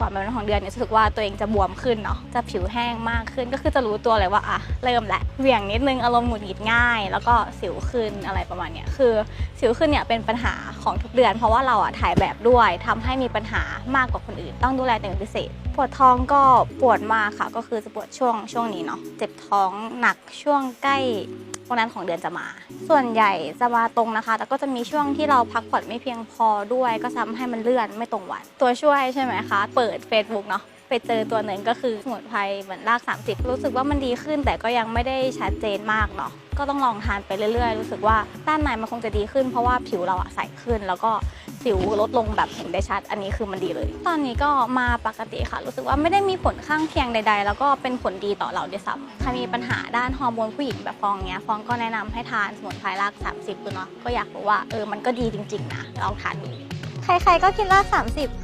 ก่อนเป็นวันของเดือนเนี่ยรู้สึกว่าตัวเองจะบวมขึ้นเนาะจะผิวแห้งมากขึ้นก็คือจะรู้ตัวเลยว่าอะเริ่มแล้วเหวี่ยงนิดนึงอารมณ์หงุดหงิดง่าย แล้วก็สิวขึ้นอะไรประมาณเนี้ยคือ สิวขึ้นเนี่ยเป็นปัญหาของทุกเดือน เพราะว่าเราอะถ่ายแบบด้วยทำให้มีปัญหามากกว่าคนอื่น ต้องดูแลตัวเองเป็นพิเศษ ปวดท้องก็ปวดมากค่ะ ก็คือจะปวดช่วงช่วงนี้เนาะเจ็บท้องหนักช่วงใกล้ วันนั้นของเดือนจะมา ส่วนใหญ่จะมาตรงนะคะ แต่ก็จะมีช่วงที่เราพักผ่อนไม่เพียงพอด้วย ก็ทำให้มันเลื่อนไม่ตรงวัน ตัวช่วยใช่ไหมคะ เปิด Facebook เนาะ ไปเจอตัวหนึ่งก็คือสมุนไพรเหมือนราก 30 รู้สึกว่ามันดีขึ้น แต่ก็ยังไม่ได้ชัดเจนมากเนาะก็ต้องลองทานไปเรื่อยๆ รู้สึกว่าด้านในมันคงจะดีขึ้น เพราะว่าผิวเราอะใสขึ้น แล้วก็สิวลดลงแบบเห็นได้ชัด อันนี้คือมันดีเลย ตอนนี้ก็มาปกติค่ะ รู้สึกว่าไม่ได้มีผลข้างเคียงใด ๆ แล้วก็เป็นผลดีต่อเราด้วยซ้ำถ้ามีปัญหาด้านฮอร์โมนผู้หญิงแบบฟองเนี้ยฟองก็แนะนำให้ทานสมุนไพรราก 30ดูเนาะก็อยากรู้ว่าเออมันก็ดีจริง ๆ นะลองทานดูใครๆก็กินราก 30